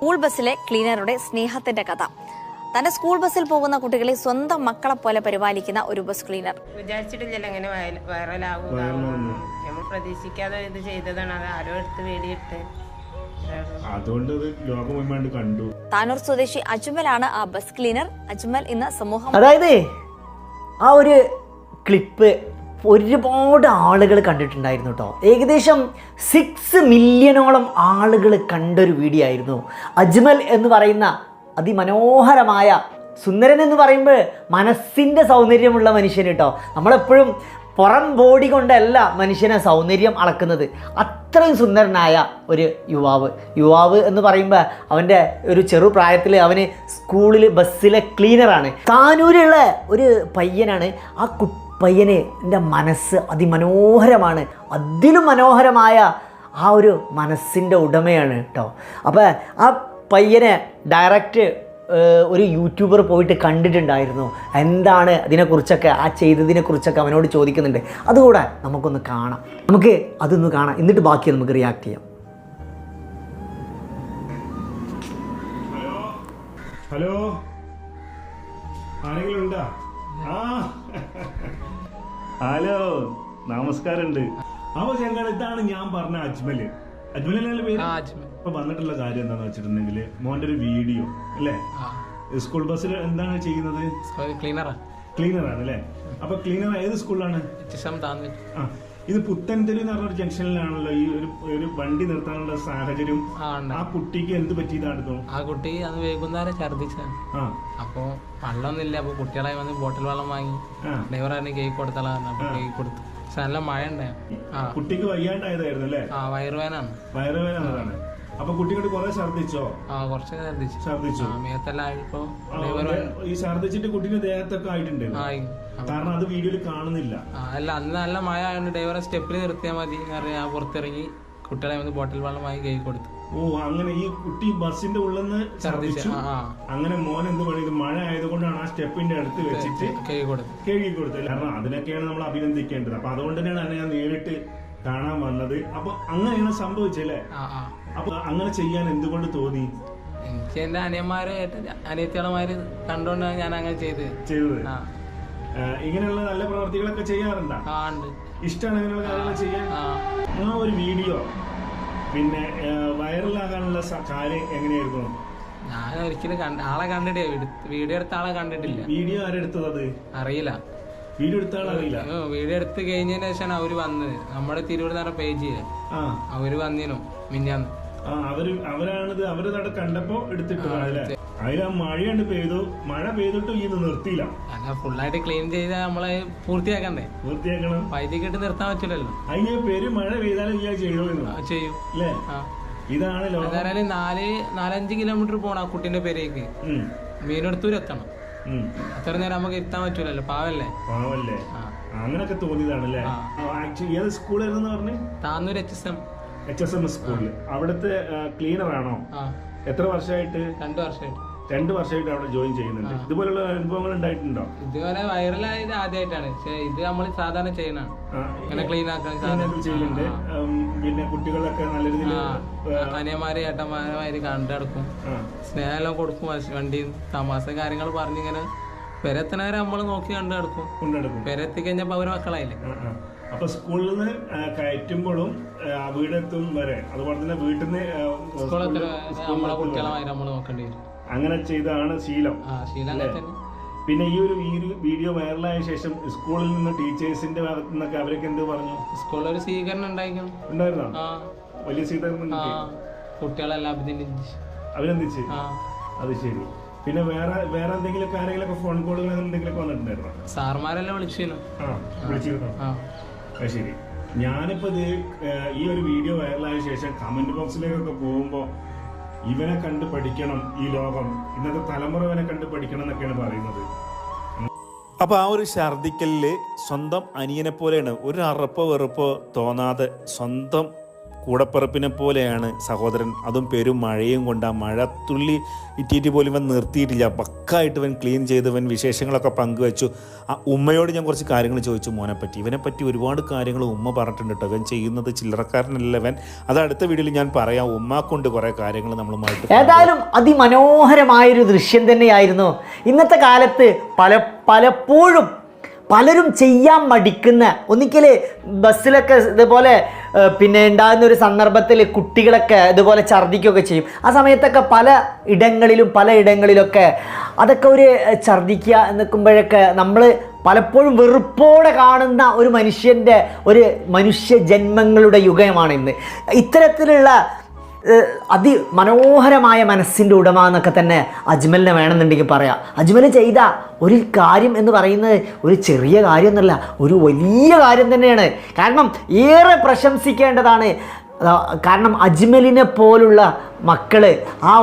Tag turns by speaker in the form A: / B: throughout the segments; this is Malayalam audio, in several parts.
A: സ്കൂൾ ബസ്സിലെ ക്ലീനറുടെ സ്നേഹത്തിന്റെ കഥ. തന്റെ സ്കൂൾ ബസ്സിൽ പോകുന്ന കുട്ടികളെ സ്വന്തം മക്കളെ പോലെ പരിപാലിക്കുന്ന ഒരു ബസ് ക്ലീനർ.
B: വിചാരിച്ചിട്ടില്ലല്ലോ എങ്ങനെ നമ്മൾ പ്രതീക്ഷിക്കാതെ ഇത് ചെയ്തതാണ്. അത് ആരോ എടുത്ത് വേടിയിട്ട്.
C: അതുകൊണ്ട് കണ്ടു.
A: താനൂർ സ്വദേശി അജ്മലാണ് ആ ബസ് ക്ലീനർ. അജ്മൽ ഇന്ന് സമൂഹം
D: അതായത് ആ ഒരു ക്ലിപ്പ് ഒരുപാട് ആളുകൾ കണ്ടിട്ടുണ്ടായിരുന്നു കേട്ടോ ഏകദേശം സിക്സ് മില്യണോളം ആളുകൾ കണ്ടൊരു വീഡിയോ ആയിരുന്നു. അജ്മൽ എന്ന് പറയുന്ന അതിമനോഹരമായ സുന്ദരൻ എന്ന് പറയുമ്പോൾ മനസ്സിന്റെ സൗന്ദര്യമുള്ള മനുഷ്യൻ കേട്ടോ നമ്മളെപ്പോഴും പുറം ബോഡി കൊണ്ടല്ല മനുഷ്യനെ സൗന്ദര്യം അളക്കുന്നത്. അത്രയും സുന്ദരനായ ഒരു യുവാവ്. യുവാവ് എന്ന് പറയുമ്പോൾ അവന്റെ ഒരു ചെറുപ്രായത്തിൽ അവന് സ്കൂളിൽ ബസ്സിലെ ക്ലീനറാണ് താനൂരുള്ള ഒരു പയ്യനാണ് ആ കു പയ്യന് എന്റെ മനസ്സ് അതിമനോഹരമാണ്. അതിലും മനോഹരമായ ആ ഒരു മനസ്സിന്റെ ഉടമയാണ് കേട്ടോ അപ്പോൾ ആ പയ്യനെ ഡയറക്റ്റ് ഒരു യൂട്യൂബർ പോയിട്ട് കണ്ടിട്ടുണ്ടായിരുന്നു. എന്താണ് അതിനെക്കുറിച്ചൊക്കെ ആ ചെയ്തതിനെക്കുറിച്ചൊക്കെ അവനോട് ചോദിക്കുന്നുണ്ട്. അതുകൂടെ നമുക്കൊന്ന് കാണാം. നമുക്ക് അതൊന്ന് കാണാം. എന്നിട്ട് ബാക്കി നമുക്ക് റിയാക്ട് ചെയ്യാം.
C: ഹലോ? ആരെങ്കിലും ഉണ്ടോ? ആ. ഹലോ നമസ്കാരമുണ്ട്. അപ്പൊ ഞങ്ങൾ ഇതാണ് ഞാൻ പറഞ്ഞ അജ്മൽ അജ്മൽ പേര്? ഇപ്പൊ വന്നിട്ടുള്ള കാര്യം എന്താന്ന് വെച്ചിട്ടുണ്ടെങ്കിൽ മോന്റെ ഒരു വീഡിയോ അല്ലേ? സ്കൂൾ ബസ്സിൽ എന്താണ് ചെയ്യുന്നത്? ക്ലീനറാണ് ക്ലീനറാണ് അല്ലേ? അപ്പൊ ക്ലീനർ ഏത് സ്കൂളിലാണ്? ആ. ഇത് പുത്തൻതെരു എന്ന് പറഞ്ഞൊരു ജംഗ്ഷനിലാണല്ലോ. ഈ ഒരു ഒരു വണ്ടി നിർത്താനുള്ള സാഹചര്യം.
E: ആ
C: കുട്ടിക്ക് എന്ത് പറ്റിയതാണോ
E: ആ കുട്ടി അത് വൈകുന്നേരം ഛർദിച്ചാണ്
C: അപ്പോ
E: വള്ളൊന്നുമില്ല വെള്ളമൊന്നുമില്ല. അപ്പോൾ കുട്ടികളെ വന്ന് ബോട്ടിൽ വെള്ളം വാങ്ങി.
C: ഡ്രൈവർ
E: ആയിരുന്നു കേക്ക് അപ്പോൾ കേക്ക് കൊടുത്തു. പക്ഷെ നല്ല മഴ ഉണ്ടായ
C: കുട്ടിക്ക് വയ്യാണ്ടായതായിരുന്നു അല്ലേ?
E: ആ വയറുവേനാണ്
C: വയറുവേനാണ് അപ്പൊ കുട്ടികൾ കുറെ ഛർദിച്ചോ
E: ആ കുറച്ച് ഛർദിച്ചു
C: ഛർദിച്ചു
E: മേത്തെല്ലാം
C: ഈ ഛർദിച്ചിട്ട് കുട്ടീന്റെ ദേഹത്തൊക്കെ ആയിട്ടുണ്ട്
E: ആയി.
C: കാരണം അത് വീഡിയോയിൽ കാണുന്നില്ല.
E: അല്ല അന്ന് നല്ല മഴ ആയതുകൊണ്ട് ഡ്രൈവറെ സ്റ്റെപ്പിൽ നിർത്തിയാൽ മതി ഞാൻ പുറത്തിറങ്ങി കുട്ടികളെ വന്ന് ബോട്ടിൽ വെള്ളം വാങ്ങി കൈ കൊടുത്തു.
C: ഓ അങ്ങനെ ഈ കുട്ടി ബസ്സിന്റെ ഉള്ളിൽ നിന്ന്
E: ഛർദിച്ചു
C: അങ്ങനെ മോൻ എന്ത് പണി ഇത് മഴ ആയതുകൊണ്ടാണ് ആ സ്റ്റെപ്പിന്റെ അടുത്ത് വെച്ചിട്ട്
E: കൈ കൊടുത്തു.
C: കഴുകി കൊടുത്തത് കാരണം അതിനൊക്കെയാണ് നമ്മൾ അഭിനന്ദിക്കേണ്ടത്. അപ്പൊ അതുകൊണ്ട് തന്നെയാണ് ഞാൻ നേരിട്ട് കാണാൻ വന്നത്. അപ്പൊ അങ്ങനെയാണ് സംഭവിച്ചല്ലേ അപ്പൊ അങ്ങനെ ചെയ്യാൻ എന്തുകൊണ്ട് തോന്നി?
E: എനിക്ക് എന്റെ അനിയന്മാരെ അനിയത്തികളമാര് കണ്ടോണ്ടാണ് ഞാൻ അങ്ങനെ ചെയ്തത്.
C: ചെയ്തത്. ഇങ്ങനെയുള്ള നല്ല പ്രവർത്തികളൊക്കെ ചെയ്യാറുണ്ടോ? ഇഷ്ടമാണ് അങ്ങനെയുള്ള കാര്യങ്ങൾ ചെയ്യാൻ?
E: ആ.
C: ഒരു വീഡിയോ. പിന്നെ വൈറലാകാനുള്ള കാര്യം എങ്ങനെയായിരുന്നു?
E: ഞാൻ ഒരിക്കലും കണ്ട ആളെ കണ്ടിട്ടേ വീഡിയോ എടുത്ത ആളെ കണ്ടിട്ടില്ല.
C: വീഡിയോ ആരെടുത്തത് അത്?
E: അറിയില്ല.
C: വീഡിയോ എടുത്ത ആളറിയില്ല
E: വീഡിയോ എടുത്ത് കഴിഞ്ഞതിന് ശേഷമാണ് അവർ വന്നത്. നമ്മുടെ തിരുവനന്തപുരം പേജ് അവർ വന്നിനു മിഞ്ഞാന്ന്
C: ആ അവർ അവരാണിത് അവർ നട കണ്ടപ്പോ എടുത്തിട്ടതാണ് അല്ലേ? അതിൽ ആ മഴ കണ്ട് പെയ്തു. മഴ പെയ്തിട്ടും ഇത് നിർത്തിയില്ല.
E: അല്ല ഫുള്ളായിട്ട് ക്ലീൻ ചെയ്ത് നമ്മളെ പൂർത്തിയാക്കണ്ടേ?
C: പൂർത്തിയാക്കണം.
E: വൈദ്യുതി നിർത്താൻ പറ്റില്ലല്ലോ.
C: അതിന് പേര് മഴ പെയ്താലും ഇയാൾ ചെയ്തു
E: ചെയ്യും
C: അല്ലേ? ഇതാണ്
E: എന്തായാലും നാല് നാലഞ്ച് കിലോമീറ്റർ പോണം ആ കുട്ടിന്റെ പേരേക്ക്. മീനെടുത്തൂർ എത്തണം. അത്ര നേരം നമുക്ക് എത്താൻ പറ്റൂലല്ലോ പാവല്ലേ?
C: പാവല്ലേ? അങ്ങനൊക്കെ തോന്നിയതാണല്ലേ ഏത് സ്കൂളായിരുന്നു പറഞ്ഞു?
E: Tanur H S M
C: H S M S സ്കൂളിൽ അവിടുത്തെ ക്ലീനർ ആണോ? എത്ര വർഷമായിട്ട്
E: രണ്ടു വർഷമായിട്ട്
C: രണ്ട് വർഷമായിട്ട് അവിടെ ജോയിൻ ചെയ്യുന്നുണ്ട്. ഇതുപോലുള്ള അനുഭവങ്ങൾ ഉണ്ടായിട്ടുണ്ടോ?
E: ഇതുപോലെ വൈറലായത് ആദ്യമായിട്ടാണ് പക്ഷെ ഇത് നമ്മൾ സാധാരണ
C: ചെയ്യണം
E: ഇങ്ങനെ ക്ലീൻ ആക്കാൻ
C: ചെയ്യുന്നുണ്ട്. പിന്നെ കുട്ടികളൊക്കെ നല്ല രീതിയിൽ
E: അനിയന്മാര് ഏട്ടന്മാരെ കണ്ടെടുക്കും
C: നടക്കും.
E: സ്നേഹമെല്ലാം കൊടുക്കും. വണ്ടി തമാശ കാര്യങ്ങൾ പറഞ്ഞിങ്ങനെ പെരത്തനവരെ നമ്മൾ നോക്കി കണ്ടു പെരത്തി
C: കൊണ്ടെടുക്കും
E: കഴിഞ്ഞപ്പോൾ കഴിഞ്ഞപ്പോ അവർ മക്കളായില്ലേ.
C: അപ്പൊ സ്കൂളിൽ നിന്ന് കയറ്റുമ്പോഴും വീടെത്തും വരെ അതുപോലെ തന്നെ വീട്ടിൽ നിന്ന് അങ്ങനെ ചെയ്താണ് ശീലം. പിന്നെ ഈ ഒരു വീഡിയോ വൈറലായ ശേഷം സ്കൂളിൽ നിന്ന് ടീച്ചേഴ്സിന്റെ ഭാഗത്തു നിന്നൊക്കെ അവരൊക്കെ എന്ത് പറഞ്ഞു?
E: സ്കൂളിൽ ഒരു സ്വീകരണം
C: ഉണ്ടായിരുന്നോ? വലിയ സ്വീകരണം
E: കുട്ടികളെല്ലാം അഭിനന്ദിച്ചു
C: അഭിനന്ദിച്ച് അത് ശരി. പിന്നെ വേറെ വേറെ എന്തെങ്കിലും കാര്യങ്ങളൊക്കെ ഫോൺ കോളുകൾ എന്തെങ്കിലും വന്നിട്ടുണ്ടായിരുന്നോ?
E: സാർമാരെല്ലാം വിളിച്ചിരുന്നു?
C: വിളിച്ചിരുന്നോ അത് ശരി. ഞാനിപ്പോ ഇത് ഈ ഒരു വീഡിയോ വൈറലായ ശേഷം കമന്റ് ബോക്സിലേക്കൊക്കെ പോകുമ്പോ ഇവനെ കണ്ട് പഠിക്കണം ഈ ലോകം. ഇന്നത്തെ തലമുറ ഇവനെ കണ്ട് പഠിക്കണം എന്നൊക്കെയാണ് പറയുന്നത്.
F: അപ്പോൾ ആ ഒരു ഛർദിക്കലിൽ സ്വന്തം അനിയനെ പോലെയാണ് ഒരു അറപ്പോ വെറുപ്പോ തോന്നാതെ സ്വന്തം കൂടപ്പിറപ്പിനെ പോലെയാണ് സഹോദരൻ. അതും പേരും മഴയും കൊണ്ട് ആ മഴ തുള്ളി ഇറ്റിയിട്ട് പോലും ഇവൻ നിർത്തിയിട്ടില്ല. പക്കായിട്ട് ഇവൻ ക്ലീൻ ചെയ്ത് ഇവൻ വിശേഷങ്ങളൊക്കെ പങ്കുവെച്ചു. ആ ഉമ്മയോട് ഞാൻ കുറച്ച് കാര്യങ്ങൾ ചോദിച്ചു. മോനെ പറ്റി ഇവനെ പറ്റി ഒരുപാട് കാര്യങ്ങൾ ഉമ്മ പറഞ്ഞിട്ടുണ്ട് കേട്ടോ. ഇവൻ ചെയ്യുന്നത് ചില്ലറക്കാരനല്ല ഇവൻ. അത് അടുത്ത വീഡിയോയിൽ ഞാൻ പറയാം. ഉമ്മ കൊണ്ട് കുറേ കാര്യങ്ങൾ നമ്മളുമായിട്ട്
D: ഏതായാലും അതിമനോഹരമായൊരു ദൃശ്യം തന്നെയായിരുന്നു. ഇന്നത്തെ കാലത്ത് പല പലപ്പോഴും പലരും ചെയ്യാൻ മടിക്കുന്ന ഒന്നിക്കൽ ബസ്സിലൊക്കെ ഇതുപോലെ പിന്നെ ഉണ്ടാകുന്ന ഒരു സന്ദർഭത്തിൽ കുട്ടികളൊക്കെ ഇതുപോലെ ഛർദ്ദിക്കുകയൊക്കെ ചെയ്യും. ആ സമയത്തൊക്കെ പല ഇടങ്ങളിലും പല ഇടങ്ങളിലൊക്കെ അതൊക്കെ ഒരു ഛർദ്ദിക്കുക എന്നൊക്കുമ്പോഴൊക്കെ നമ്മൾ പലപ്പോഴും വെറുപ്പോടെ കാണുന്ന ഒരു മനുഷ്യന്റെ ഒരു മനുഷ്യ ജന്മങ്ങളുടെ യുഗമാണ് ഇന്ന്. ഇത്തരത്തിലുള്ള അതിമനോഹരമായ മനസ്സിന്റെ ഉടമ എന്നൊക്കെ തന്നെ അജ്മലിനെ വേണമെന്നുണ്ടെങ്കിൽ പറയാം. അജ്മൽ ചെയ്ത ഒരു കാര്യം എന്ന് പറയുന്നത് ഒരു ചെറിയ കാര്യമൊന്നുമല്ല ഒരു വലിയ കാര്യം തന്നെയാണ്. കാരണം ഏറെ പ്രശംസിക്കേണ്ടതാണ്. കാരണം അജ്മലിനെ പോലുള്ള മക്കൾ ആ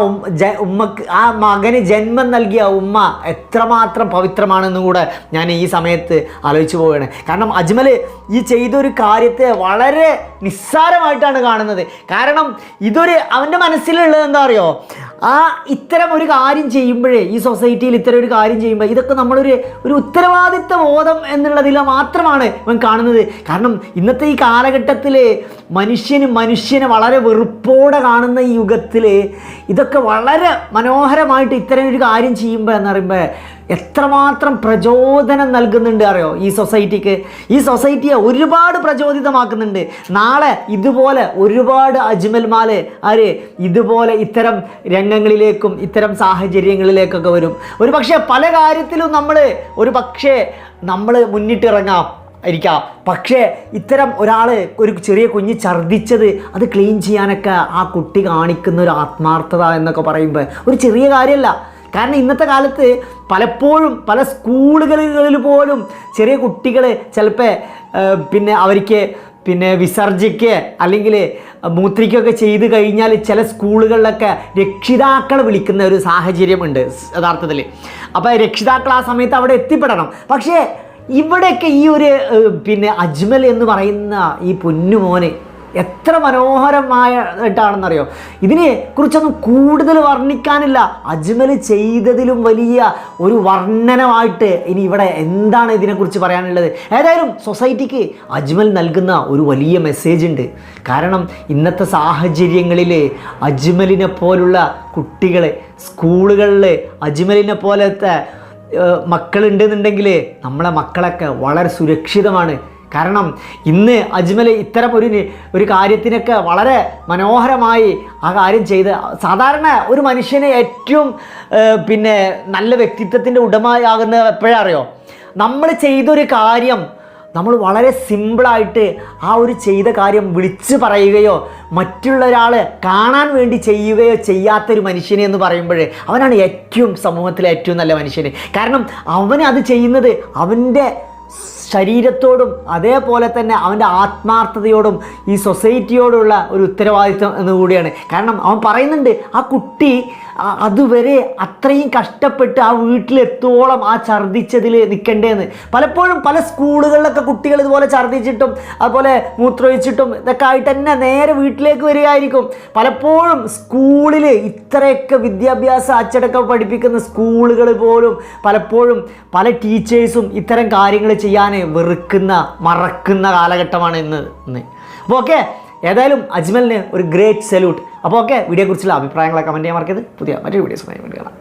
D: ഉമ്മക്ക് ആ മകന് ജന്മം നൽകിയ ഉമ്മ എത്രമാത്രം പവിത്രമാണെന്നും കൂടെ ഞാൻ ഈ സമയത്ത് ആലോചിച്ച് പോവുകയാണ്. കാരണം അജ്മൽ ഈ ചെയ്തൊരു കാര്യത്തെ വളരെ നിസ്സാരമായിട്ടാണ് കാണുന്നത്. കാരണം ഇതൊരു അവന്റെ മനസ്സിലുള്ളത് എന്താ അറിയോ? ആ ഇത്തരം ഒരു കാര്യം ചെയ്യുമ്പോഴേ ഈ സൊസൈറ്റിയിൽ ഇത്തരം ഒരു കാര്യം ചെയ്യുമ്പോൾ ഇതൊക്കെ നമ്മളൊരു ഒരു ഉത്തരവാദിത്വ ബോധം എന്നുള്ളതിൽ മാത്രമാണ് ഇവൻ കാണുന്നത്. കാരണം ഇന്നത്തെ ഈ കാലഘട്ടത്തിൽ മനുഷ്യന് മനുഷ്യനെ വളരെ വെറുപ്പോടെ കാണുന്ന ഈ യുഗത്തിൽ ഇതൊക്കെ വളരെ മനോഹരമായിട്ട് ഇത്തരം ഒരു കാര്യം ചെയ്യുമ്പോൾ എന്ന് പറയുമ്പോൾ എത്രമാത്രം പ്രചോദനം നൽകുന്നുണ്ട് അറിയോ? ഈ സൊസൈറ്റിക്ക്. ഈ സൊസൈറ്റിയെ ഒരുപാട് പ്രചോദിതമാക്കുന്നുണ്ട്. നാളെ ഇതുപോലെ ഒരുപാട് അജ്മൽമാൽ ആര് ഇതുപോലെ ഇത്തരം രംഗങ്ങളിലേക്കും ഇത്തരം സാഹചര്യങ്ങളിലേക്കൊക്കെ വരും. ഒരു പക്ഷേ പല കാര്യത്തിലും നമ്മൾ ഒരു പക്ഷേ നമ്മൾ മുന്നിട്ടിറങ്ങാം. ഇരിക്കാം പക്ഷേ ഇത്തരം ഒരാൾ ഒരു ചെറിയ കുഞ്ഞ് ഛർദ്ദിച്ചത് അത് ക്ലീൻ ചെയ്യാനൊക്കെ ആ കുട്ടി കാണിക്കുന്ന ഒരു ആത്മാർത്ഥത എന്നൊക്കെ പറയുമ്പോൾ ഒരു ചെറിയ കാര്യമല്ല കാരണം ഇന്നത്തെ കാലത്ത് പലപ്പോഴും പല സ്കൂളുകളിൽ പോലും ചെറിയ കുട്ടികൾ ചിലപ്പോൾ പിന്നെ അവർക്ക് പിന്നെ വിസർജിക്ക് അല്ലെങ്കിൽ മൂത്രിക്കൊക്കെ ചെയ്ത് കഴിഞ്ഞാൽ ചില സ്കൂളുകളിലൊക്കെ രക്ഷിതാക്കളെ വിളിക്കുന്ന ഒരു സാഹചര്യമുണ്ട് യഥാർത്ഥത്തിൽ അപ്പോൾ രക്ഷിതാക്കൾ ആ സമയത്ത് അവിടെ എത്തിപ്പെടണം. പക്ഷേ ഇവിടെയൊക്കെ ഈ ഒരു പിന്നെ അജ്മൽ എന്ന് പറയുന്ന ഈ പൊന്നുമോന് എത്ര മനോഹരമായിട്ടാണെന്നറിയോ? ഇതിനെ കുറിച്ചൊന്നും കൂടുതൽ വർണിക്കാനില്ല. അജ്മൽ ചെയ്തതിലും വലിയ ഒരു വർണനമായിട്ട് ഇനി ഇവിടെ എന്താണ് ഇതിനെക്കുറിച്ച് പറയാനുള്ളത്? ഏതായാലും സൊസൈറ്റിക്ക് അജ്മൽ നൽകുന്ന ഒരു വലിയ മെസ്സേജ് ഉണ്ട്. കാരണം ഇന്നത്തെ സാഹചര്യങ്ങളിൽ അജ്മലിനെ പോലുള്ള കുട്ടികളെ സ്കൂളുകളിൽ അജ്മലിനെ പോലത്തെ മക്കളുണ്ടെന്നുണ്ടെങ്കിൽ നമ്മളെ മക്കളൊക്കെ വളരെ സുരക്ഷിതമാണ്. കാരണം ഇന്ന് അജ്മൽ ഇത്തരം ഒരു ഒരു കാര്യത്തിനൊക്കെ വളരെ മനോഹരമായി ആ കാര്യം ചെയ്ത് സാധാരണ ഒരു മനുഷ്യന് ഏറ്റവും പിന്നെ നല്ല വ്യക്തിത്വത്തിന്റെ ഉടമയാകുന്ന എപ്പോഴാ അറിയോ? നമ്മൾ ചെയ്തൊരു കാര്യം നമ്മൾ വളരെ സിമ്പിളായിട്ട് ആ ഒരു ചെയ്ത കാര്യം വിളിച്ചു പറയുകയോ മറ്റുള്ള ഒരാൾ കാണാൻ വേണ്ടി ചെയ്യുകയോ ചെയ്യാത്തൊരു മനുഷ്യനെ എന്ന് പറയുമ്പോൾ അവനാണ് ഏറ്റവും സമൂഹത്തിലെ ഏറ്റവും നല്ല മനുഷ്യൻ. കാരണം അവനത് അത് ചെയ്യുന്നത് അവന്റെ ശരീരത്തോടും അതേപോലെ തന്നെ അവന്റെ ആത്മാർത്ഥതയോടും ഈ സൊസൈറ്റിയോടുള്ള ഒരു ഉത്തരവാദിത്വം എന്ന് കൂടിയാണ്. കാരണം അവൻ പറയുന്നുണ്ട് ആ കുട്ടി അതുവരെ അത്രയും കഷ്ടപ്പെട്ട് ആ വീട്ടിലെത്തോളം ആ ഛർദ്ദിച്ചതിൽ നിൽക്കണ്ടേന്ന്. പലപ്പോഴും പല സ്കൂളുകളിലൊക്കെ കുട്ടികൾ ഇതുപോലെ ഛർദ്ദിച്ചിട്ടും അതുപോലെ മൂത്രമൊഴിച്ചിട്ടും ഇതൊക്കെ ആയിട്ട് തന്നെ നേരെ വീട്ടിലേക്ക് വരികയായിരിക്കും. പലപ്പോഴും സ്കൂളിൽ ഇത്രയൊക്കെ വിദ്യാഭ്യാസ അച്ചടക്കം പഠിപ്പിക്കുന്ന സ്കൂളുകൾ പോലും പലപ്പോഴും പല ടീച്ചേഴ്സും ഇത്തരം കാര്യങ്ങൾ ചെയ്യാൻ വെറുക്കുന്ന മറക്കുന്ന കാലഘട്ടമാണ് ഇന്ന് ഇന്ന്. അപ്പോൾ ഓക്കെ ഏതായാലും അജ്മലിന് ഒരു ഗ്രേറ്റ് സല്യൂട്ട് അപ്പോൾ ഓക്കെ വീഡിയോയെക്കുറിച്ചുള്ള അഭിപ്രായങ്ങളെ കമന്റ് ചെയ്യാൻ മറക്കരുത്. പുതിയ മറ്റൊരു വീഡിയോസ് കാണാം.